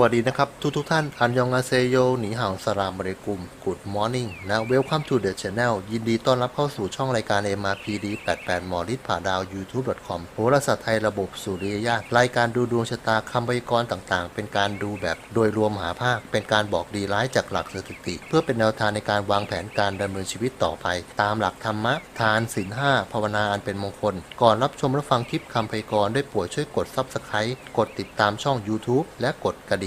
วัสดีนะครับ ทุกทุกท่าน อันยองอาเซโยหนีห่าวสลามบริกุม Good Morning และ Welcome to the Channel ยินดีต้อนรับเข้าสู่ช่องรายการ MRPD 88 มอฤทธิ์ผ่าดาว YouTube.com โหราศาสตร์ไทยระบบสุริยญาตรายการดูดวงชะตาคำพยากรณ์ต่างๆ เป็นการดูแบบโดยรวมหาภาค เป็นการบอกดีร้ายจากหลักสถิติ เพื่อเป็นแนวทางในการวางแผนการดำเนินชีวิตต่อไป ตามหลักธรรมะ ทานศีลห้าภาวนาอันเป็นมงคล ก่อนรับชมรับฟังคลิปคำพยากรณ์ได้โปรดช่วยกด Subscribe กดติดตามช่อง YouTube และกดกระด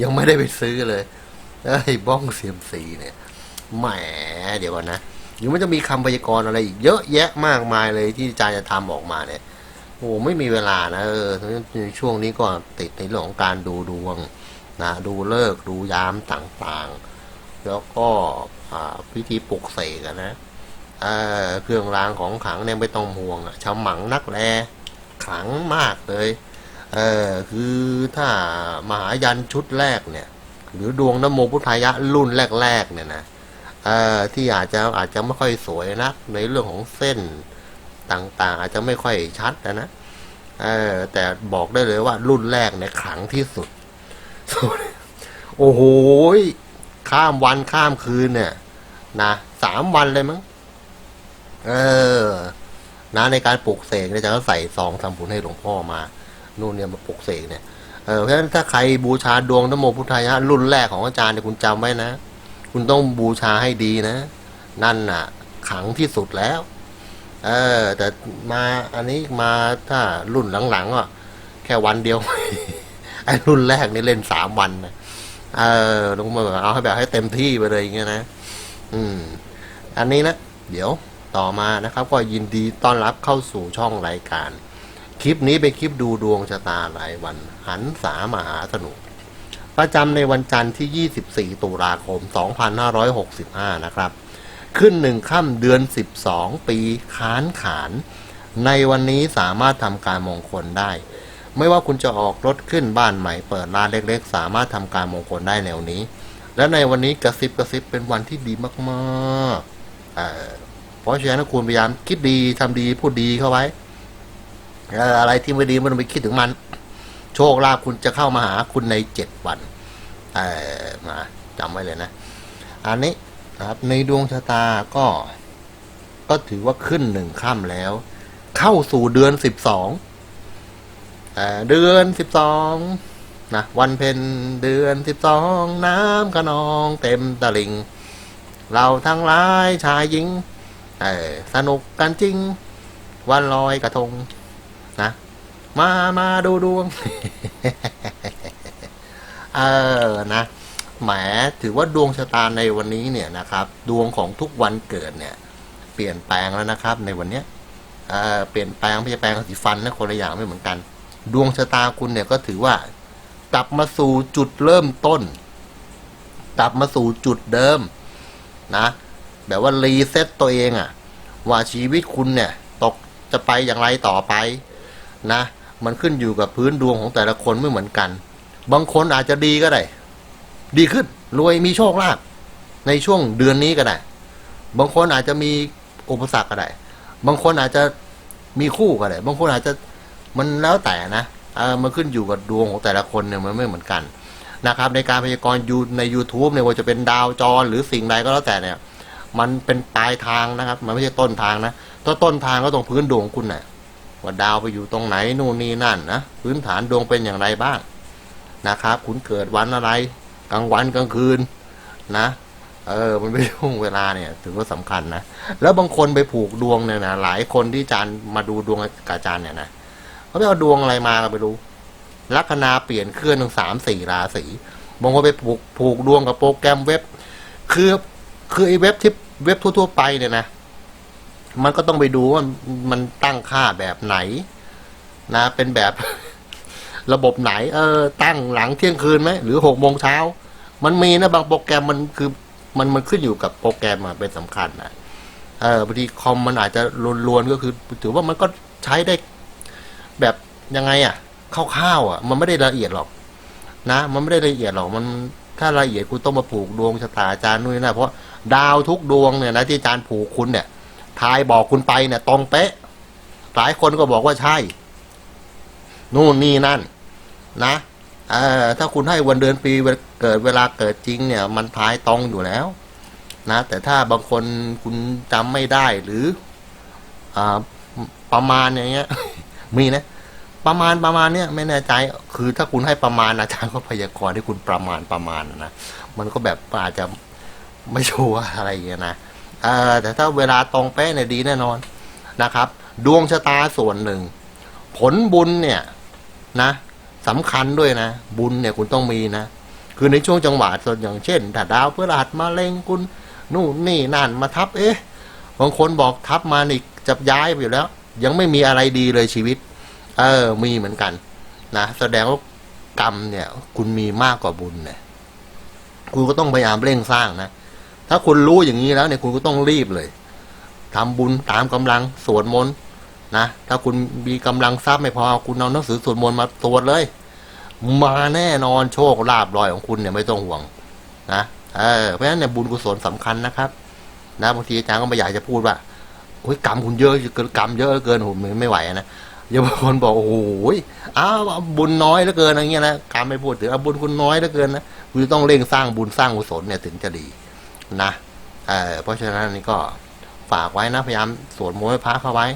ยังไม่ได้ไปซื้อเลยไอ้บ้องเสียมสีเนี่ยแหมเดี๋ยวก่อนนะยังไม่จะมีคำพยากรณ์อะไรอีกเยอะแยะมากมายเลยที่อาจารย์จะทำออกมาเนี่ยโอ้ไม่มีเวลานะเออในช่วงนี้ก็ติดในเรื่องของการดูดวงนะดูเลิกดูยามต่างๆ แล้วก็พิธีปลุกเสกนะเเครื่องรางของขลังเนี่ยไม่ต้องห่วงอะชาวหมังนักแลขลังมากเลย เออคือถ้ามหายันชุดแรกเนี่ย หรือดวงนโมพุทธายะรุ่นแรกๆเนี่ยนะเออที่อาจจะอาจจะไม่ค่อยสวยนักในเรื่องของเส้นต่างๆ อาจจะไม่ค่อยชัดนะนะเออแต่บอกได้เลยว่ารุ่นแรกเนี่ยขลังที่สุด โอ้โหข้ามวันข้ามคืนเนี่ยนะสามวันเลยมั้งเออนะในการปลุกเสกเนี่ยจะใส่ซองทำบุญให้หลวงพ่อมา นู่นเนี่ยมาปลุกเสกเนี่ยเออเพราะฉะนั้นถ้าใครบูชาดวงนโมพุทธายะรุ่นแรกของอาจารย์เนี่ยคุณจำไว้นะ คุณต้องบูชาให้ดีนะ นั่นน่ะ ขังที่สุดแล้ว เออ แต่มาอันนี้มาถ้ารุ่นหลังๆอะแค่วันเดียวไอ้รุ่นแรกนี่เล่นสามวันนะเออลงมาเอาให้แบบให้เต็มที่ไปเลยอย่างเงี้ยนะ อืม อันนี้นะ เดี๋ยวต่อมานะครับ ก็ยินดีต้อนรับเข้าสู่ช่องรายการ คลิปนี้เป็นคลิปดูดวงชะตารายวัน หันษามหาสนุก ประจำในวันจันทร์ที่ 24 ตุลาคม 2565 นะครับ ขึ้นหนึ่งค่ำเดือน 12 ปีค้านขาน ในวันนี้สามารถทำการมงคลได้ ไม่ว่าคุณจะออกรถขึ้นบ้านใหม่เปิดร้านเล็กๆ สามารถทำการมงคลได้แนวนี้ และในวันนี้กระซิบกระซิบเป็นวันที่ดีมากๆเเพราะฉะนั้นคุณพยายามคิดดีทำดีพูดดีเข้าไว้ อะไรที่ไม่ดีไม่ต้องไปคิดถึงมัน โชคลาภคุณจะเข้ามาหาคุณในเจ็ดวันเออมาจำไว้เลยนะ อันนี้นะครับ ในดวงชะตาก็ ก็ถือว่าขึ้นหนึ่งค่ำแล้ว เข้าสู่เดือนสิบสองเดือนสิบสองนะวันเพ็ญเดือนสิบสองน้ำขนองเต็มตลิง เราทั้งหลายชายหญิงสนุกกันจริง วันลอยกระทง นะ มามาดูดวง เออนะแหมถือว่าดวงชะตาในวันนี้เนี่ยนะครับ ดวงของทุกวันเกิดเนี่ย เปลี่ยนแปลงแล้วนะครับ ในวันเนี้ยเออเปลี่ยนแปลงไม่ใช่แปลงสีฟันนะคนละอย่างไม่เหมือนกัน ดวงชะตาคุณเนี่ยก็ถือว่ากลับมาสู่จุดเริ่มต้น กลับมาสู่จุดเดิม นะแบบว่ารีเซ็ตตัวเองอะว่าชีวิตคุณเนี่ย ตกจะไปอย่างไรต่อไป นะ มันขึ้นอยู่กับพื้นดวงของแต่ละคนไม่เหมือนกัน บางคนอาจจะดีก็ได้ ดีขึ้นรวยมีโชคลาภในช่วงเดือนนี้ก็ได้ บางคนอาจจะมีอุปสรรคก็ได้ บางคนอาจจะมีคู่ก็ได้ บางคนอาจจะมันแล้วแต่นะเออมันขึ้นอยู่กับดวงของแต่ละคนเนี่ยมันไม่เหมือนกันนะครับ ในการพยากรณ์ยูใน YouTube เนี่ยว่าจะเป็นดาวจรหรือสิ่งใดก็แล้วแต่เนี่ย มันเป็นปลายทางนะครับ มันไม่ใช่ต้นทางนะต้นต้นทางก็ตรงพื้นดวงคุณน่ะ ว่าดาวไปอยู่ตรงไหนนู่นนี่นั่นนะพื้นฐานดวงเป็นอย่างไรบ้างนะครับ คุณเกิดวันอะไร กลางวันกลางคืนนะเออ มันเป็นช่วงเวลาเนี่ย ถือว่าสำคัญนะ แล้วบางคนไปผูกดวงเนี่ยนะหลายคนที่จารย์มาดูดวงกาจารย์เนี่ยนะเขาไปเอาดวงอะไรมาก็ไม่รู้ลัคนาเปลี่ยนเคลื่อนถึงสามสี่ราศีบางคนไปผูกผูกดวงกับโปรแกรมเว็บ คือคือไอ้เว็บที่เว็บทั่ว ๆ ไปเนี่ยนะ มันก็ต้องไปดูว่ามันตั้งค่าแบบไหน นะ เป็นแบบระบบไหน เออ ตั้งหลังเที่ยงคืนไหมหรือหกโมงเช้า มันมีนะบางโปรแกรมมันคือมันมันขึ้นอยู่กับโปรแกรมอะเป็นสำคัญนะเออบางทีคอมมันอาจจะลวนๆก็คือ ถือว่ามันก็ใช้ได้แบบยังไงอะคร่าวๆอะมันไม่ได้ละเอียดหรอก นะ มันไม่ได้ละเอียดหรอกมันถ้าละเอียดคุณต้องมาผูกดวงชะตาอาจารย์นู่นนะเพราะดาวทุกดวงเนี่ยนะที่อาจารย์ผูกคุณเนี่ย ทายบอกคุณไปเนี่ยตรงเป๊ะ หลายคนก็บอกว่าใช่ นู่นนี่นั่น นะเออถ้าคุณให้วันเดือนปีเกิดเวลาเกิดจริง เนี่ย มันทายตรงอยู่แล้ว นะ แต่ถ้าบางคนคุณจำไม่ได้หรืออ่าประมาณอย่างเงี้ย มีนะประมาณประมาณเนี้ยไม่แน่ใจ คือถ้าคุณให้ประมาณอาจารย์ก็พยากรณ์ที่คุณประมาณประมาณนะ มันก็แบบอาจจะไม่ชัวร์อะไรอย่างเงี้ยนะ เออแต่ถ้าเวลาตรงเป๊ะเนี่ยดีแน่นอนนะครับ ดวงชะตาส่วนหนึ่ง ผลบุญเนี่ยนะสำคัญด้วยนะ บุญเนี่ยคุณต้องมีนะ คือในช่วงจังหวะส่วนอย่างเช่นถ้าดาวพฤหัสมาเล็งคุณนู่นนี่นั่นมาทับ เอ๊ะบางคนบอกทับมานี่จะย้ายไปอยู่แล้ว ยังไม่มีอะไรดีเลยชีวิต เออ มีเหมือนกัน นะแสดงว่ากรรมเนี่ย คุณมีมากกว่าบุญเนี่ยคุณก็ต้องพยายามเร่งสร้างนะ ถ้าคุณรู้อย่างนี้แล้วเนี่ยคุณก็ต้องรีบเลยทำบุญตามกำลังสวดมนต์นะถ้าคุณมีกำลังทรัพย์ไม่พอคุณเอาหนังสือสวดมนต์มาตรวจเลย มาแน่นอนโชคลาภลอยของคุณเนี่ยไม่ต้องห่วงนะเออเพราะฉะนั้นเนี่ยบุญกุศลสำคัญนะครับ นะบางทีอาจารย์ก็ไม่อยากจะพูดว่าโอ้ยกรรมคุณเยอะเกินกรรมเยอะเหลือเกินผมไม่ไหวนะอย่าบางคนบอกโอ้โหอ้าวบุญน้อยเหลือเกินอะไรเงี้ยนะกรรมไม่พูดถึงเอาบุญคุณน้อยเหลือเกินนะคุณต้องเร่งสร้างบุญสร้างกุศลเนี่ยถึงจะดี นะเออเพราะฉะนั้นนี่ก็ฝากไว้นะพยายามสวดมนต์ให้พระเข้าไว้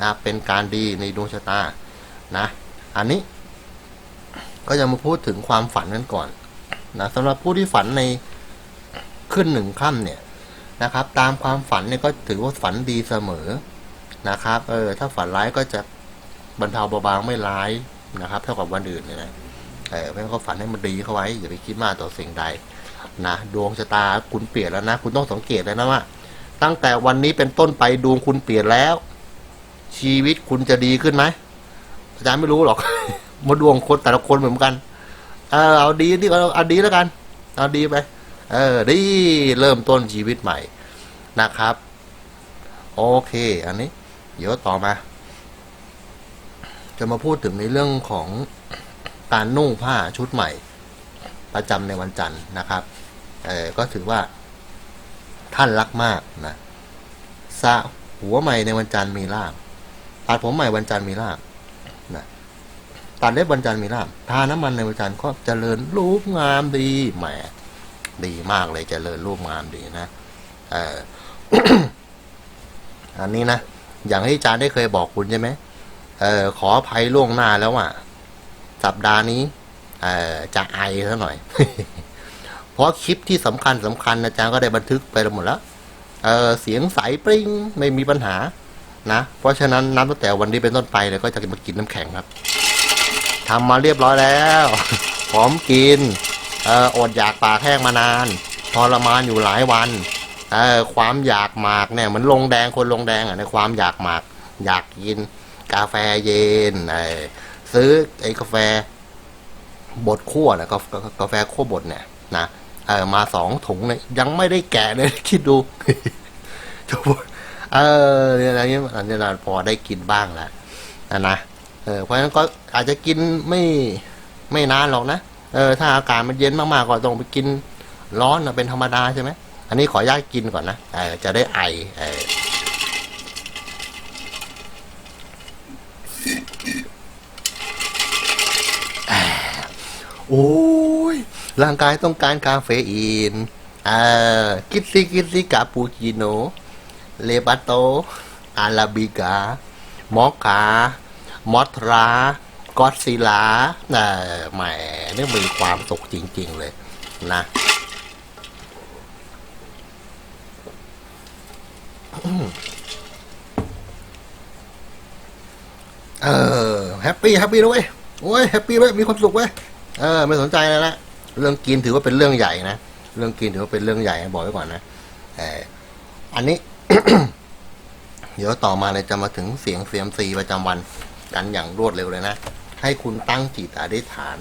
นะเป็นการดีในดวงชะตานะอันนี้ ก็จะมาพูดถึงความฝันกันก่อนนะสำหรับผู้ที่ฝันในขึ้นหนึ่งค่ำเนี่ยนะครับ ตามความฝันเนี่ยก็ถือว่าฝันดีเสมอนะครับ เออ ถ้าฝันร้ายก็จะบรรเทาเบาบางไม่ร้ายนะครับ เท่ากับวันอื่นเนี่ยนะเออเพราะฉะนั้นก็ฝันให้มันดีเข้าไว้อย่าไปคิดมากต่อสิ่งใด นะดวงชะตาคุณเปลี่ยนแล้วนะ คุณต้องสังเกตเลยนะว่า ตั้งแต่วันนี้เป็นต้นไปดวงคุณเปลี่ยนแล้ว ชีวิตคุณจะดีขึ้นไหมอาจารย์ไม่รู้หรอกมาดวงคนแต่ละคนเหมือนกัน เออเอาดีที่เอาเอาดีแล้วกัน เอาดีไป เออดีเริ่มต้นชีวิตใหม่นะครับ โอเค อันนี้ เดี๋ยวต่อมา จะมาพูดถึงในเรื่องของการนุ่งผ้าชุดใหม่ ประจำในวันจันทร์นะครับเออก็ถือว่า ท่านรักมากนะสะหัวใหม่ในวันจันทร์มีลาบตัดผมใหม่วันจันทร์มีลาบนะตัดเล็บวันจันทร์มีลาบทาน้ำมันในวันจันทร์ก็เจริญรูปงามดีแหมดีมากเลยเจริญรูปงามดีนะเอออันนี้นะอย่างที่อาจารย์ได้เคยบอกคุณใช่ไหมเออขออภัยล่วงหน้าแล้วอะ สัปดาห์นี้ จะไอซะหน่อย เพราะคลิปที่สำคัญสำคัญอาจารย์ก็ได้บันทึกไปหมดแล้วเเสียงใสปริ้งไม่มีปัญหานะ เพราะฉะนั้นนับตั้งแต่วันนี้เป็นต้นไปเลยก็จะมากินน้ำแข็งครับทำมาเรียบร้อยแล้วพร้อมกินเอออดอยากปากแห้งมานานทรมานอยู่หลายวันเออความอยากหมากเนี่ยเหมือนลงแดงคนลงแดงอะในความอยากหมาก อยากกิน กาแฟเย็นเอซื้อไอ้กาแฟ บดคั่วนะกาแฟกาแฟคั่วบดเนี่ยนะเออมาสองถุงเนี่ยยังไม่ได้แกะเลยคิดดูจะพูดเออเนี่ยอะไรเงี้ยอันนี้เราพอได้กินบ้างแล้วนะนะเออเพราะฉะนั้นก็อาจจะกินไม่ไม่นานหรอกนะเออถ้าอากาศมันเย็นมากๆก็ต้องไปกินร้อนนะเป็นธรรมดาใช่ไหมอันนี้ขออนุญาตกินก่อนนะเออจะได้ไอเออ โอ้ย ร่างกายต้องการคาเฟอีนเออกินซิกินซิกาปูชิโนเลบาโต อาราบิกา มอคคามอทรากอซิลาเออแหมนี่มีความสุขจริง ๆ เลยนะเออแฮปปี้แฮปปี้ด้วยโอ้ยแฮปปี้ไว้ยมีความสุขไว้ย เออ ไม่สนใจแล้วนะเรื่องกินถือว่าเป็นเรื่องใหญ่นะเรื่องกินถือว่าเป็นเรื่องใหญ่บอกไว้ก่อนนะเอออันนี้ เดี๋ยวต่อมาเลยจะมาถึงเสียงเซียมซีประจำวันกันอย่างรวดเร็วเลยนะ ให้คุณตั้งจิตอธิษฐาน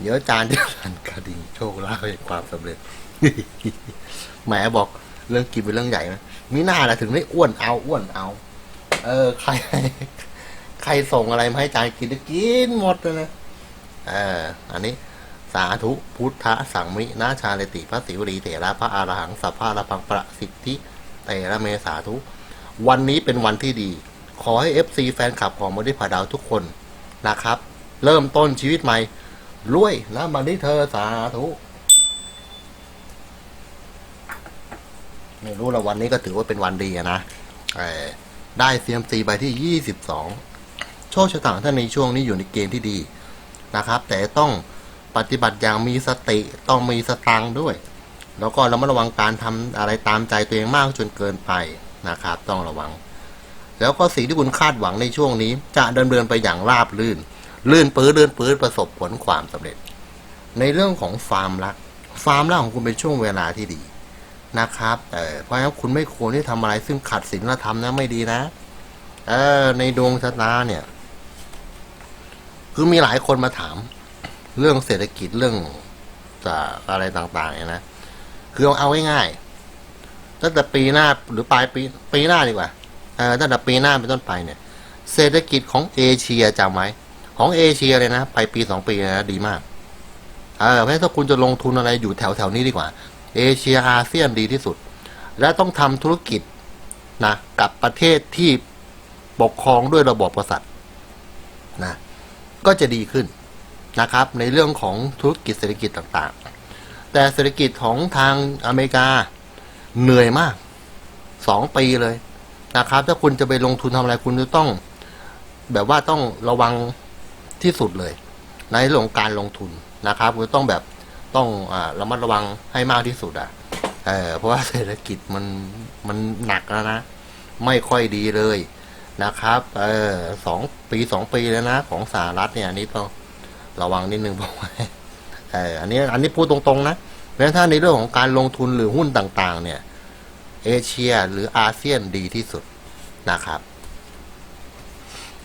เดี๋ยวอาจารย์จะสันกระดิ่งโชคลาภแห่งความสำเร็จแหมบอกเรื่องกินเป็นเรื่องใหญ่นะมีหน้าละถึงได้อ้วนเอาอ้วนเอา เออ ใคร ใครส่งอะไรมาให้จารย์กินกินหมดเลยนะ เอออันนี้สาธุพุทธสังมินาชาเลติพระศิวรีเถระพระอารหังสัพพะระพังประสิทธิเตระเมสาธุ วันนี้เป็นวันที่ดี ขอให้ FC แฟนคลับของมดิผาดาวทุกคนนะครับ เริ่มต้นชีวิตใหม่รวยนะบันนี้เธอสาธุไม่รู้ละวันนี้ก็ถือว่าเป็นวันดีนะเอ่ได้เซียมซีใบที่ 22 โชคชะตาท่านในช่วงนี้อยู่ในเกณฑ์ที่ดี นะครับ แต่ต้องปฏิบัติอย่างมีสติต้องมีสตังค์ด้วย แล้วก็ระมัดระวังการทำอะไรตามใจตัวเองมากจนเกินไปนะครับ ต้องระวัง แล้วก็สิ่งที่คุณคาดหวังในช่วงนี้ จะดำเนินไปอย่างราบลื่น ลื่นปื้ดลื่นปื้ดประสบผลความสำเร็จ ในเรื่องของฟาร์มรักฟาร์มรักของคุณเป็นช่วงเวลาที่ดีนะครับแต่เพราะฉะนั้นคุณไม่ควรที่ทำอะไรซึ่งขัดศีลธรรมนะไม่ดีนะ เออในดวงชะตาเนี่ย คือมีหลายคนมาถาม เรื่องเศรษฐกิจเรื่องจะอะไรต่างๆเนี่ยนะ คือเอาง่ายๆตั้งแต่ปีหน้าหรือปลายปีปีหน้าดีกว่าเออตั้งแต่ปีหน้าเป็นต้นไปเนี่ย เศรษฐกิจของเอเชียจำไหมของเอเชียเลยนะไปปีสองปีนะดีมากเออเพราะฉะนั้นถ้าคุณจะลงทุนอะไรอยู่แถวแถวๆนี้ดีกว่า เอเชียอาเซียนดีที่สุด และต้องทำธุรกิจนะกับประเทศที่ปกครองด้วยระบบกษัตริย์นะ ก็จะดีขึ้นนะครับ ในเรื่องของธุรกิจเศรษฐกิจต่างๆ แต่เศรษฐกิจของทางอเมริกาเหนื่อยมากสองปีเลยนะครับ ถ้าคุณจะไปลงทุนทำอะไรคุณจะต้อง แบบว่าต้องระวังที่สุดเลย ในเรื่องการลงทุนนะครับคุณต้องแบบต้องอระมัดระวังให้มากที่สุดอะเเพราะว่าเศรษฐกิจมันมันหนักแล้วนะ ไม่ค่อยดีเลย นะครับเออสองปีสองปีแล้วนะ ของสหรัฐเนี่ยอันนี้ต้องระวังนิดนึงบอกไว้เอออันนี้อันนี้พูดตรงๆนะเพราะถ้าในเรื่องของการลงทุนหรือหุ้นต่างๆ เนี่ย เอเชียหรืออาเซียนดีที่สุดนะครับ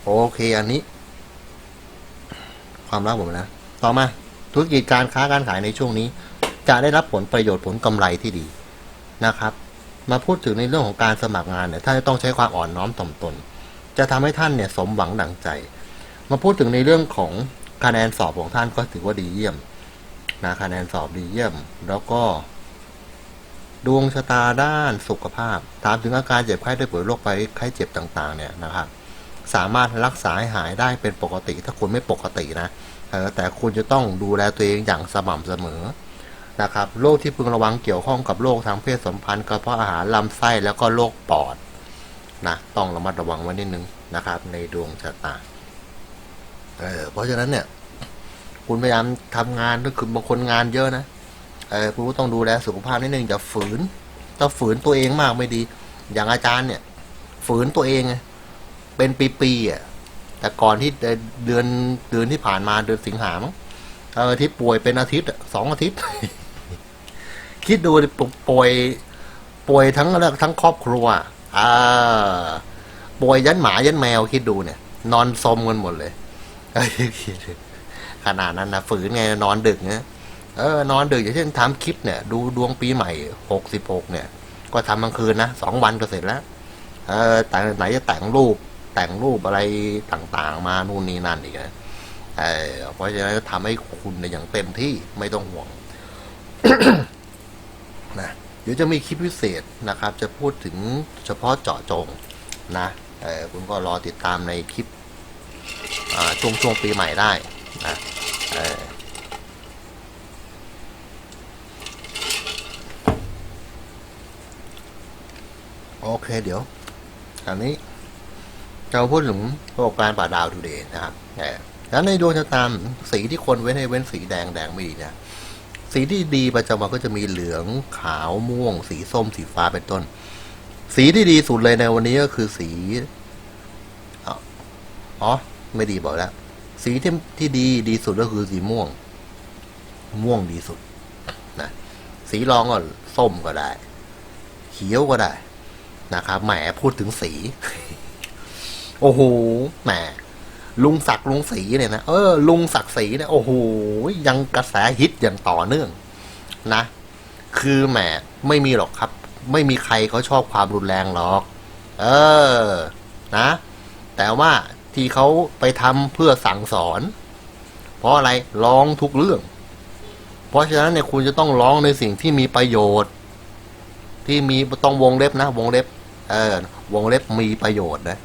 โอเคอันนี้ ความรักผมนะ ต่อมาธุรกิจการค้าการขายในช่วงนี้ จะได้รับผลประโยชน์ผลกำไรที่ดีนะครับ มาพูดถึงในเรื่องของการสมัครงานเนี่ยท่านจะต้องใช้ความอ่อนน้อมถ่อมตน จะทำให้ท่านเนี่ยสมหวังดังใจ มาพูดถึงในเรื่องของคะแนนสอบของท่านก็ถือว่าดีเยี่ยมนะคะแนนสอบดีเยี่ยม แล้วก็ ดวงชะตาด้านสุขภาพ ถามถึงอาการเจ็บไข้ได้ป่วยโรคไปไข้เจ็บต่าง ๆ เนี่ยนะครับสามารถรักษาให้หายได้เป็นปกติ ถ้าคุณไม่ปกตินะเออแต่คุณจะต้องดูแลตัวเองอย่างสม่ำเสมอนะครับโรคที่พึงระวังเกี่ยวข้องกับโรคทางเพศสัมพันธ์กระเพาะอาหารลำไส้แล้วก็โรคปอด นะต้องระมัดระวังไว้นิดนึงนะครับ ในดวงชะตาเออเพราะฉะนั้นเนี่ย คุณพยายามทำงานก็คือบางคนงานเยอะนะเออคุณก็ต้องดูแลสุขภาพนิดนึงอย่าฝืนถ้าฝืนตัวเองมากไม่ดี อย่างอาจารย์เนี่ย ฝืนตัวเองไงเป็นปีๆอะแต่ก่อนที่เดือนเดือนที่ผ่านมาเดือนสิงหามั้งเออที่ป่วยเป็นอาทิตย์สองอาทิตย์ คิดดูป่วยป่วยทั้งทั้งครอบครัว อ่าป่วยยันหมายันแมวคิดดูเนี่ย นอนซมกันหมดเลยขนาดนั้นนะฝืนไงนอนดึกเนี่ยเออนอนดึกอย่างเช่นทำคลิปเนี่ย ดูดวงปีใหม่หกสิบหกเนี่ย ก็ทำกลางคืนนะสองวันก็เสร็จแล้ว เออแต่ไหนจะแต่งรูป แต่งรูปอะไรต่างๆ มานู่นนี่นั่นอีกนะเออเพราะฉะนั้นทำให้คุณเนี่ยอย่างเต็มที่ไม่ต้องห่วง เดี๋ยวจะมีคลิปพิเศษนะครับ จะพูดถึงเฉพาะเจาะจงนะคุณก็รอติดตามในคลิปช่วงช่วงปีใหม่ได้นะโอเคเดี๋ยวอันนี้จะมาพูดถึงประสบการณ์ป่าดาวทูเดย์นะครับแต่แล้วในดวงชะตาสีที่คนเว้นให้เว้นสีแดงแดงไม่ดีนะ สีที่ดีประจำวันก็จะมีเหลืองขาวม่วง สีส้มสีฟ้าเป็นต้น สีที่ดีสุดเลยในวันนี้ก็คือสีอ๋ออ๋อไม่ดีบอกแล้ว สีที่ที่ดีดีสุดก็คือสีม่วง ม่วงดีสุดนะสีรองก็ส้มก็ได้ เขียวก็ได้นะครับแหมพูดถึงสี โอ้โหแหม ลุงศักดิ์ลุงศรีเนี่ยนะเออลุงศักดิ์ศรีเนี่ยโอ้โหยังกระแสฮิตอย่างต่อเนื่องนะ คือแหมไม่มีหรอกครับ ไม่มีใครเขาชอบความรุนแรงหรอก เออนะ แต่ว่าที่เขาไปทำเพื่อสั่งสอน เพราะอะไรร้องทุกเรื่อง เพราะฉะนั้นเนี่ยคุณจะต้องร้องในสิ่งที่มีประโยชน์ ที่มีต้องวงเล็บนะ วงเล็บ เออ วงเล็บมีประโยชน์นะ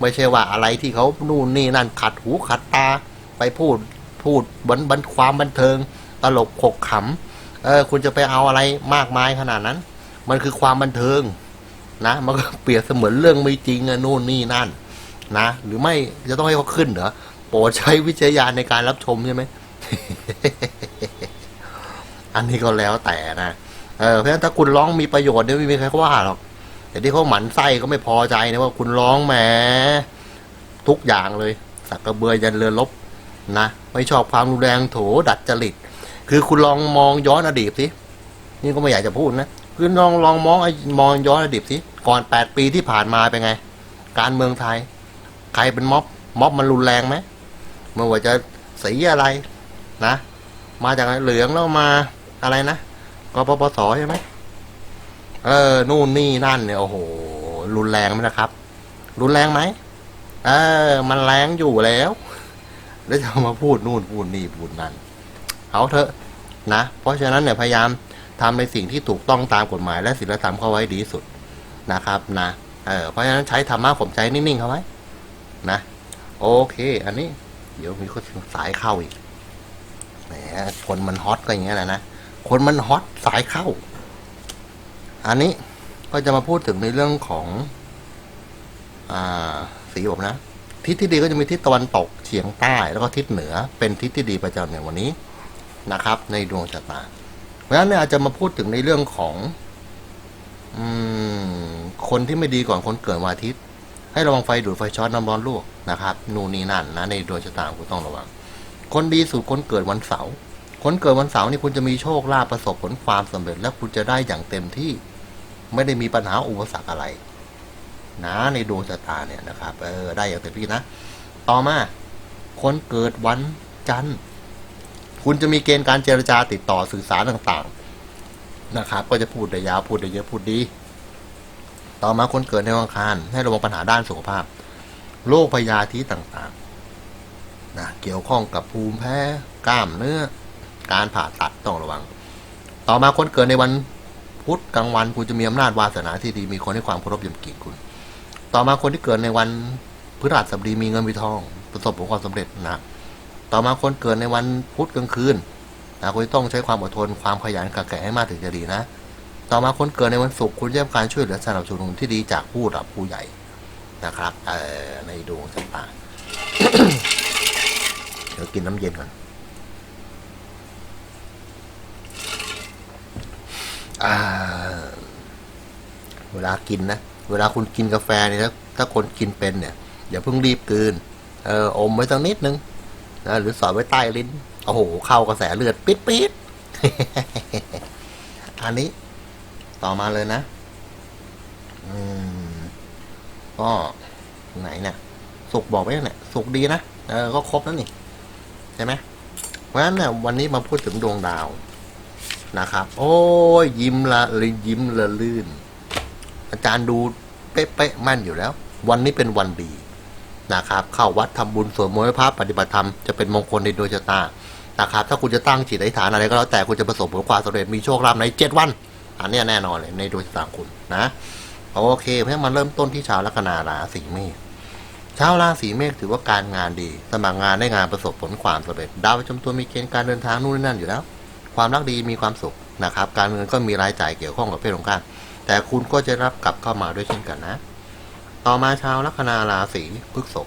ไม่ใช่ว่าอะไรที่เขานู่นนี่นั่นขัดหูขัดตาไปพูดพูดบันบันความบันเทิง ตลกขกขำเออคุณจะไปเอาอะไรมากมายขนาดนั้น มันคือความบันเทิงนะมันก็เปรียบเสมือนเรื่องไม่จริงอะนู่นนี่นั่นนะหรือไม่จะต้องให้เขาขึ้นเหรอโปรดใช้วิจารณญาณในการรับชมใช่ไหมอันนี้ก็แล้วแต่นะเออเพราะฉะนั้นถ้าคุณร้องมีประโยชน์เนี่ยไม่มีใครว่าหรอก แต่ที่เขาหมั่นไส้ก็ไม่พอใจนะว่าคุณร้องแหมทุกอย่างเลย สักกระเบือยันเรือลบนะไม่ชอบความรุนแรงโถดัดจริต คือคุณลองมองย้อนอดีตสินี่ก็ไม่อยากจะพูดนะคือลองลองมองมองย้อนอดีตสิก่อนแปดปีที่ผ่านมาเป็นไง การเมืองไทย ใครเป็นม็อบม็อบมันรุนแรงไหมมันว่าจะสีอะไรนะ มาจากเหลืองแล้วมาอะไรนะกปปสใช่ไหม เออ นู่นนี่นั่นเนี่ยโอ้โห รุนแรงไหมนะครับ รุนแรงไหมเออ มันแรงอยู่แล้ว แล้วจะมาพูดนู่นพูดนี่พูดนั่นเอาเถอะนะ เพราะฉะนั้นเนี่ยพยายามทำในสิ่งที่ถูกต้องตามกฎหมาย และศีลธรรมเข้าไว้ดีสุดนะครับนะ เออเพราะฉะนั้นใช้ธรรมะข่มใจนิ่งๆเข้าไว้นะ โอเค อันนี้ เดี๋ยวมีคนสายเข้าอีกแหมคนมันฮอตก็อย่างเงี้ยแหละนะ คนมันฮอตสายเข้า อันนี้ก็จะมาพูดถึงในเรื่องของอ่าสีผมนะ ทิศที่ดีก็จะมีทิศตะวันตกเฉียงใต้ แล้วก็ทิศเหนือ เป็นทิศที่ดีประจำในวันนี้นะครับ ในดวงชะตา เพราะฉะนั้นเนี่ยอาจจะมาพูดถึงในเรื่องของอืมคนที่ไม่ดีก่อนคนเกิดวันอาทิตย์ ให้ระวังไฟดูดไฟช็อตน้ำร้อนลวกนะครับ นู่นนี่นั่นนะในดวงชะตาคุณต้องระวัง คนดีสุดคนเกิดวันเสาร์คนเกิดวันเสาร์นี่คุณจะมีโชคลาภประสบผลความสำเร็จ และคุณจะได้อย่างเต็มที่ ไม่ได้มีปัญหาอุปสรรคอะไร นะในดวงชะตาเนี่ยนะครับ เออได้อย่างเต็มที่นะ ต่อมา คนเกิดวันจันทร์ คุณจะมีเกณฑ์การเจรจาติดต่อสื่อสารต่างๆ นะครับ ก็จะพูดได้ยาวพูดได้เยอะพูดดี ต่อมาคนเกิดในวันอังคารให้ระวังปัญหาด้านสุขภาพ โรคพยาธิต่างๆ นะ เกี่ยวข้องกับภูมิแพ้ กล้ามเนื้อ การผ่าตัดต้องระวัง ต่อมาคนเกิดในวัน พุธกลางวันคุณจะมีอำนาจวาสนาที่ดีมีคนให้ความเคารพยำเกียรติคุณ ต่อมาคนที่เกิดในวันพฤหัสบดีมีเงินมีทอง ประสบผลความสำเร็จนะต่อมาคนเกิดในวันพุธกลางคืนนะคุณต้องใช้ความอดทนความขยันขันแข็งให้มากถึงจะดีนะ ต่อมาคนเกิดในวันศุกร์คุณจะได้รับการช่วยเหลือสนับสนุนที่ดีจากผู้หลักผู้ใหญ่นะครับในดวงชะตาเดี๋ยวกินน้ำเย็นก่อน อ่า เวลากินนะ เวลาคุณกินกาแฟเนี่ยถ้าถ้าคนกินเป็นเนี่ย อย่าเพิ่งรีบกลืน เอออมไว้สักนิดนึงนะหรือสอดไว้ใต้ลิ้น โอ้โห เข้ากระแสเลือดปิดปิดอันนี้ต่อมาเลยนะ อืม ก็ไหนเนี่ยสุกบอกไว้เนี่ยสุกดีนะ เออ ก็ครบแล้วนี่ ใช่ไหมเพราะฉะนั้นเนี่ยวันนี้มาพูดถึงดวงดาว นะครับ โอ้ยยิ้มละลยิ้มละลื่น อาจารย์ดูเป๊ะๆแม่นอยู่แล้ว วันนี้เป็นวันดีนะครับ เข้าวัดทำบุญสวดมนต์พระปฏิบัติธรรมจะเป็นมงคลในดวงชะตานะครับ ถ้าคุณจะตั้งจิตอธิษฐานอะไรก็แล้วแต่คุณจะประสบผลความสำเร็จมีโชคลาภในเจ็ดวัน อันนี้แน่นอนเลยในดวงชะตาคุณนะโอเคเพราะฉะนั้นมาเริ่มต้นที่ชาวลัคนาราศีเมษชาวราศีเมษถือว่าการงานดี สมัครงานได้งานประสบผลความสำเร็จดาวประจำตัวมีเกณฑ์การเดินทางนู่นนี่นั่นอยู่แล้ว ความรักดีมีความสุขนะครับ การเงินก็มีรายจ่ายเกี่ยวข้องกับเพศของข้ามแต่คุณก็จะรับกลับเข้ามาด้วยเช่นกันนะ ต่อมาชาวลัคนาราศีพฤษภ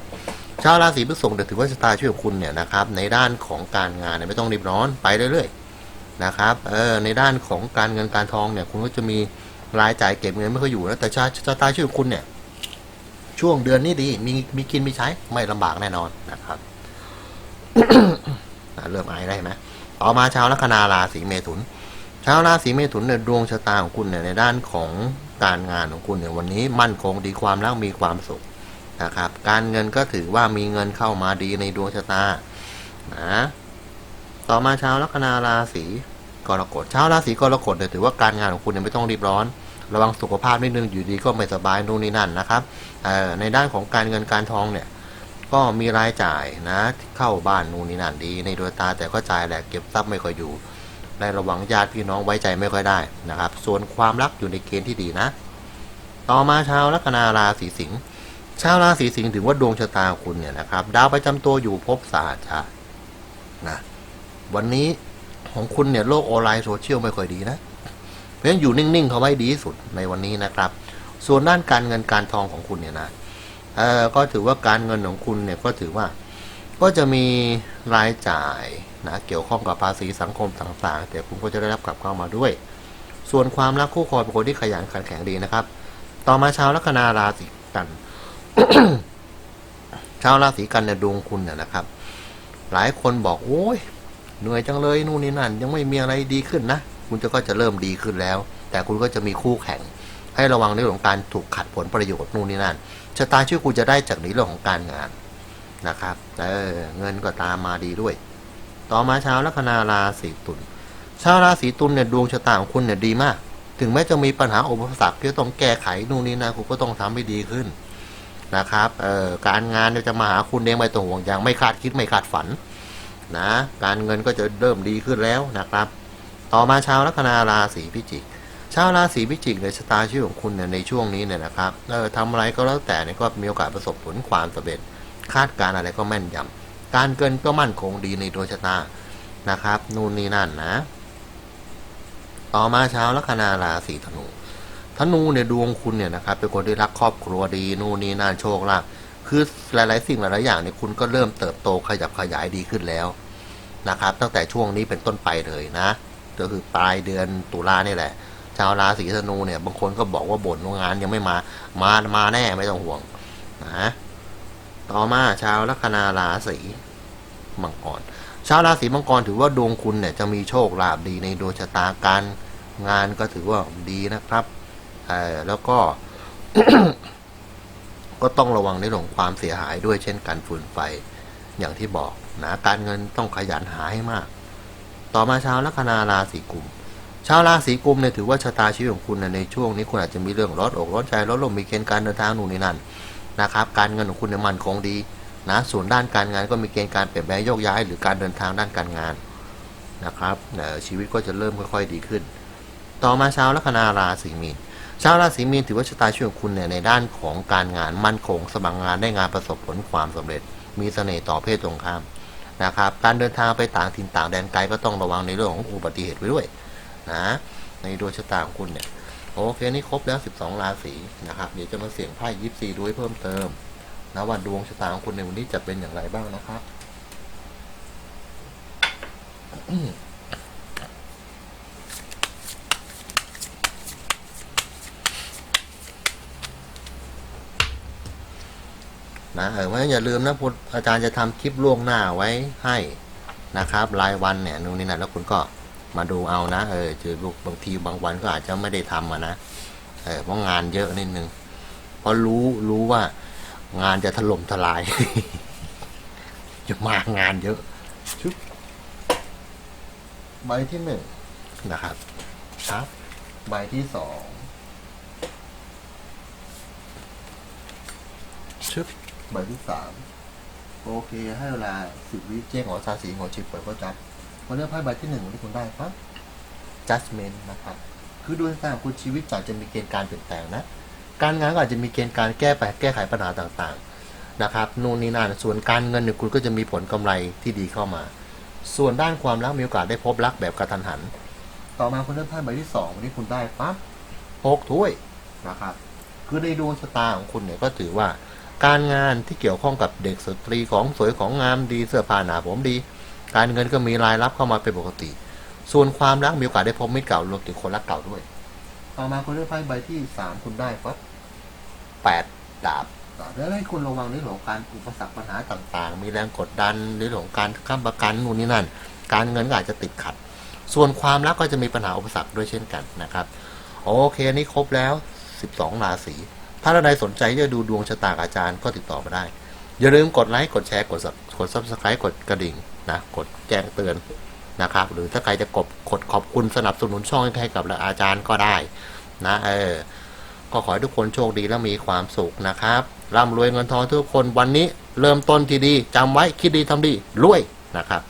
ชาวราศีพฤษภเนี่ยถือว่าชะตาช่วยของคุณเนี่ยนะครับ ในด้านของการงานเนี่ยไม่ต้องรีบร้อนไปเรื่อยๆนะครับเออในด้านของการเงินการทองเนี่ย คุณก็จะมีรายจ่ายเก็บเงินไม่ค่อยอยู่นะแต่ชาชะตาช่วยของคุณเนี่ยช่วงเดือนนี้ดีมีมีกินมีใช้ไม่ลำบากแน่นอนนะครับเริ่มไอได้ไหม ต่อมาชาวลัคนาราศีเมถุน ชาวราศีเมถุนเนี่ยดวงชะตาของคุณเนี่ยในด้านของการงานของคุณเนี่ยวันนี้มั่นคงดีความรักมีความสุขนะครับ การเงินก็ถือว่ามีเงินเข้ามาดีในดวงชะตานะต่อมาชาวลัคนาราศีกรกฎชาวราศีกรกฎเนี่ยถือว่าการงานของคุณเนี่ยไม่ต้องรีบร้อน ระวังสุขภาพนิดนึงอยู่ดีก็ไม่สบายนู่นนี่นั่นนะครับในด้านของการเงินการทองเนี่ย ก็มีรายจ่ายนะ เข้าบ้านนู่นนี่นั่นดี ในดวงตาแต่ก็จ่ายแหละเก็บทรัพย์ไม่ค่อยอยู่ในระวังญาติพี่น้องไว้ใจไม่ค่อยได้นะครับ ส่วนความรักอยู่ในเกณฑ์ที่ดีนะ ต่อมาชาวลัคนาราศีสิงห์ชาวราศีสิงห์ถือว่าดวงชะตาคุณเนี่ยนะครับ ดาวประจำตัวอยู่ภพสหัสชะนะวันนี้ของคุณเนี่ยโลกออนไลน์โซเชียลไม่ค่อยดีนะเพราะฉะนั้นอยู่นิ่งๆเขาไว้ดีที่สุดในวันนี้นะครับ ส่วนด้านการเงินการทองของคุณเนี่ยนะ เอ่อก็ถือว่าการเงินของคุณเนี่ยก็ถือว่า ก็จะมีรายจ่ายนะเกี่ยวข้องกับภาษีสังคมต่างๆ แต่คุณก็จะได้รับกลับเข้ามาด้วย ส่วนความรักคู่ครองเป็นคนที่ขยันขันแข็งดีนะครับ ต่อมาชาวลัคนาราศีกันชาวราศีกันเนี่ยดวงคุณเนี่ยนะครับ หลายคนบอกโอ้ยเหนื่อยจังเลยนู่นนี่นั่น ยังไม่มีอะไรดีขึ้นนะคุณจะก็จะเริ่มดีขึ้นแล้ว แต่คุณก็จะมีคู่แข่ง ให้ระวังเรื่องของการถูกขัดผลประโยชน์นู่นนี่นั่น ชะตาชื่อคุณจะได้จากในเรื่องของการงานนะครับเออเงินก็ตามมาดีด้วย ต่อมาชาวลัคนาราศีตุลชาวราศีตุลเนี่ยดวงชะตาของคุณเนี่ยดีมาก ถึงแม้จะมีปัญหาอุปสรรคที่ต้องแก้ไขนู่นนี่นะคุณก็ต้องทำให้ดีขึ้นนะครับเอ่อการงานจะมาหาคุณเองไม่ต้องห่วงอย่างไม่คาดคิดไม่คาดฝันนะการเงินก็จะเริ่มดีขึ้นแล้วนะครับ ต่อมาชาวลัคนาราศีพิจิก ชาวราศีพิจิกในชะตาชีวิตของคุณเนี่ยในช่วงนี้เนี่ยนะครับเออทำอะไรก็แล้วแต่เนี่ยก็มีโอกาสประสบผลความสำเร็จ คาดการณ์อะไรก็แม่นยำการเงินก็มั่นคงดีในดวงชะตานะครับ นู่นนี่นั่นนะ ต่อมาเช้าลัคนาราศีธนูธนูเนี่ยดวงคุณเนี่ยนะครับเป็นคนที่รักครอบครัวดีนู่นนี่นั่นโชคลาภคือหลาย ๆ สิ่งหลาย ๆ อย่างเนี่ยคุณก็เริ่มเติบโตขยับขยายดีขึ้นแล้วนะครับ ตั้งแต่ช่วงนี้เป็นต้นไปเลยนะ ก็คือปลายเดือนตุลาเนี่ยแหละ ชาวราศีธนูเนี่ย บางคนก็บอกว่าบ่นว่างานยังไม่มา มามาแน่ไม่ต้องห่วงนะต่อมาชาวลัคนาราศีมังกรชาวราศีมังกรถือว่าดวงคุณเนี่ยจะมีโชคลาภดีในดวงชะตาการงานก็ถือว่าดีนะครับเออแล้วก็ ก็ต้องระวังในเรื่องของความเสียหายด้วยเช่นกันฝุ่นไฟอย่างที่บอกนะการเงินต้องขยันหาให้มาก ต่อมาชาวลัคนาราศีกุม ชาวราศีกุมเนี่ยถือว่าชะตาชีวิตของคุณในช่วงนี้คุณอาจจะมีเรื่องร้อนอกร้อนใจร้อนลมมีเกณฑ์การเดินทางหนู่นนี่นั่นนะครับการเงินของคุณเนี่ยมั่นคงดีนะส่วนด้านการงานก็มีเกณฑ์การเปลี่ยนแปลงโยกย้าย หรือการเดินทางด้านการงานนะครับชีวิตก็จะเริ่มค่อยๆดีขึ้น ต่อมาชาวลัคนาราศีมีนชาวราศีมีนถือว่าชะตาชีวิตของคุณเนี่ยในด้านของการงานมั่นคงสมัครงานได้งานประสบผลความสำเร็จ มีเสน่ห์ต่อเพศตรงข้ามนะครับการเดินทางไปต่างถิ่นต่างแดนไกลก็ต้องระวังในเรื่องของอุบัติเหตุไว้ด้วย นะ ในดวงชะตาของคุณเนี่ยโอเคนี่ครบแล้ว 12 ราศีนะครับ เดี๋ยวจะมาเสี่ยงไพ่ยิปซีด้วยเพิ่มเติมนะว่าดวงชะตาของคุณในวันนี้จะเป็นอย่างไรบ้างนะครับนะเออเพราะฉะนั้นอย่าลืมนะพุทธอาจารย์จะทำคลิปล่วงหน้าไว้ให้นะครับ รายวันเนี่ยนู่นนี่นั่นแล้วคุณก็ มาดูเอานะเออเจอลูกบางทีบางวันก็อาจจะไม่ได้ทำอะนะเออเพราะงานเยอะนิดนึงเพราะรู้รู้ว่างานจะถล่มทลาย จะมางานเยอะชุบใบที่หนึ่งนะครับครับใบที่สองชึบใบที่สามโอเค ให้เวลาสิบวิเจ๊งหัวซาสีหัวชิปเปิดก็จับ วันเลือกไพ่ใบที่หนึ่งที่คุณได้ครับ judgment นะครับ คือดวงชะตาของคุณชีวิตอาจจะมีเกณฑ์การเปลี่ยนแปลงนะ การงานก็อาจจะมีเกณฑ์การแก้ไปแก้ไขปัญหาต่างๆ นะครับนู่นนี่นั่นส่วนการเงินเนี่ยคุณก็จะมีผลกำไรที่ดีเข้ามา ส่วนด้านความรักมีโอกาสได้พบรักแบบกระทันหัน ต่อมาคุณเลือกไพ่ใบที่สองวันนี้คุณได้ปั๊บหกถ้วยนะครับ คือในดวงชะตาของคุณเนี่ยก็ถือว่าการงานที่เกี่ยวข้องกับเด็กสตรีของสวยของงามดีเสื้อผ้าหนาผมดี การเงินก็มีรายรับเข้ามาเป็นปกติ ส่วนความรักมีโอกาสได้พบมิตรเก่ารวมถึงคนรักเก่าด้วย ต่อมาคุณเลือกไพ่ใบที่สามคุณได้ปั๊บแปดดาบแล้วให้คุณระวังในเรื่องของการอุปสรรคปัญหาต่างๆ มีแรงกดดันในเรื่องของการค้ำประกันนู่นนี่นั่น การเงินก็อาจจะติดขัด ส่วนความรักก็จะมีปัญหาอุปสรรคด้วยเช่นกันนะครับ โอเคอันนี้ครบแล้ว 12 ราศีถ้าท่านใดสนใจที่จะดูดวงชะตากับอาจารย์ก็ติดต่อมาได้ อย่าลืมกดไลค์ กดแชร์ กด Sub- กดซับสไครต์กดกระดิ่ง นะกดแจ้งเตือนนะครับ หรือถ้าใครจะกดกดขอบคุณสนับสนุนช่องให้กับอาจารย์ก็ได้นะเออก็ขอให้ทุกคนโชคดีและมีความสุขนะครับร่ำรวยเงินทองทุกคนวันนี้เริ่มต้นที่ดีจำไว้คิดดีทำดีรวยนะครับ